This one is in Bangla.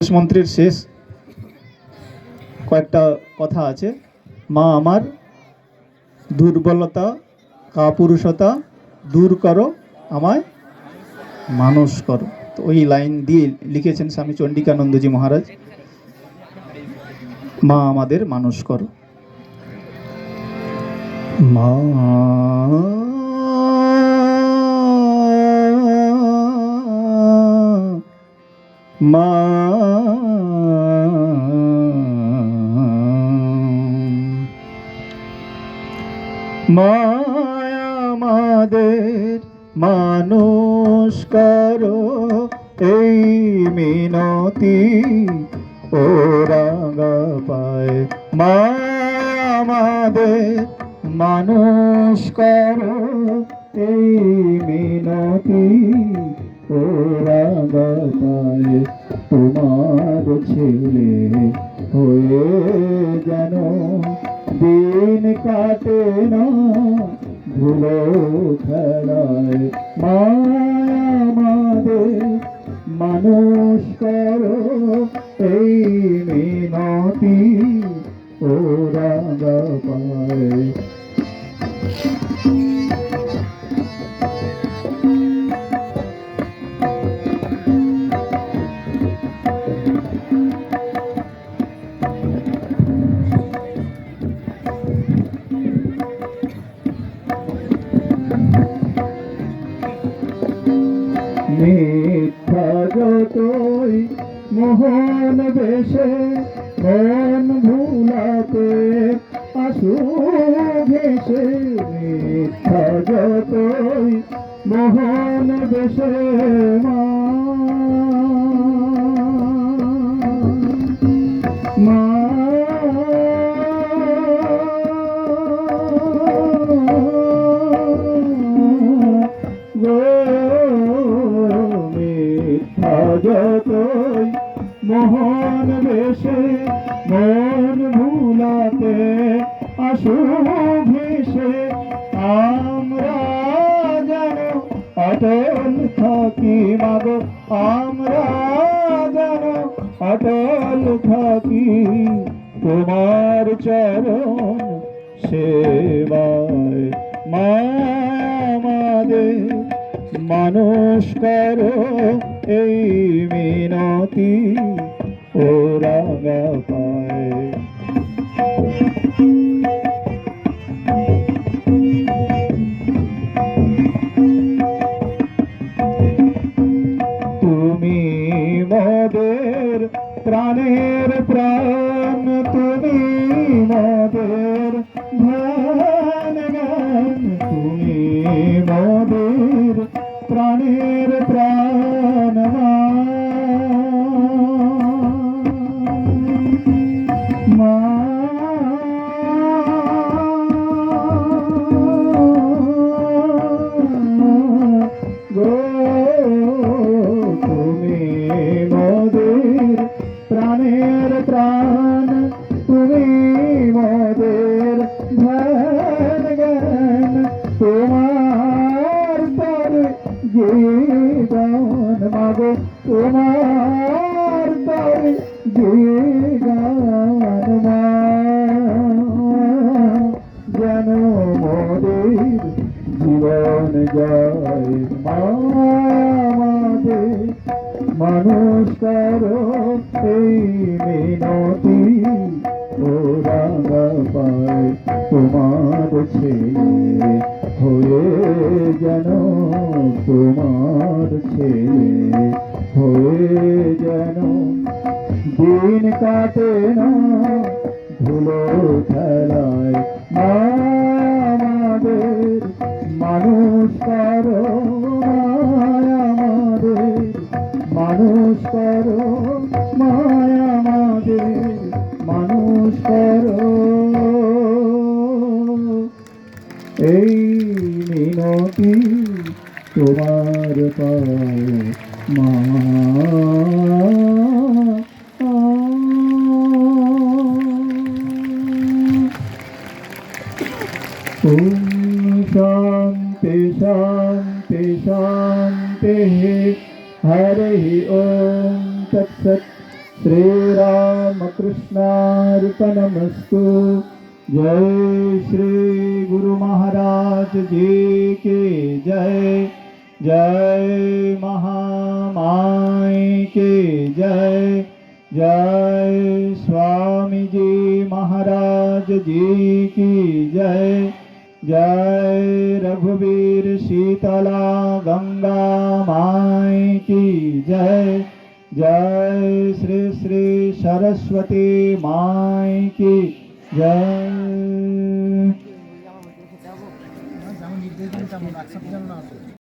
মন্ত্রের শেষ কয়েকটা কথা আছে। মা আমার, দুর্বলতা, কাপুরুষতা, দূর করো, আমায় মানুষ করো। তো ওই লাইন দিয়ে লিখেছেন স্বামী চণ্ডিকানন্দজি মহারাজ। মা আমাদের মানুষ করো। মা মা মায়া আমাদের মানুষ করো এই মিনতি ও রাঙা পায় মায়া আমাদের মানুষ করো এই মিনতি রাঙা তোমার ছেলে হয়ে যেন দিন কাটে না ধুলো খেলায় মায়া বেশে মন ভুলাতে আসু মিথ্যা যতই মোহন বেশে মা। মা। ভুলাতে আসু ভেসে আমরা যেন অটল থাকি মাগো। আমরা যেন অটল থাকি। তোমার চরণ সেবায় মা আমাদের মানুষ করো এই মিনতি। ও রাঙা প্রাণের প্রাণ তুমি মদের ধ্যান গান তুমি মদের প্রাণের প্রাণ। তোমার মা যেন মোদের জীবন যায় মামাদের মানুষ করো এই মিনতি ও পায় তোমার ছেলে হয়ে যেন তোমার ছেলে দিন কাটে না, ধুলো খেলায় আমাদের মানুষ করো আমাদের মানুষ করো মায়া আমাদের মানুষ করো। এই মিনতি তোমার পায় মা शांति शान्ति शान्तिः हरिः ॐ तत्सत्। श्रीरामकृष्णार्पणमस्तु जय श्री गुरु महाराज जी के जय। जय महामाई के जय। जय स्वामी जी महाराज जी की जय। जय रघुवीर शीतला गंगा माई की जय। जय श्री श्री सरस्वती माई की जय।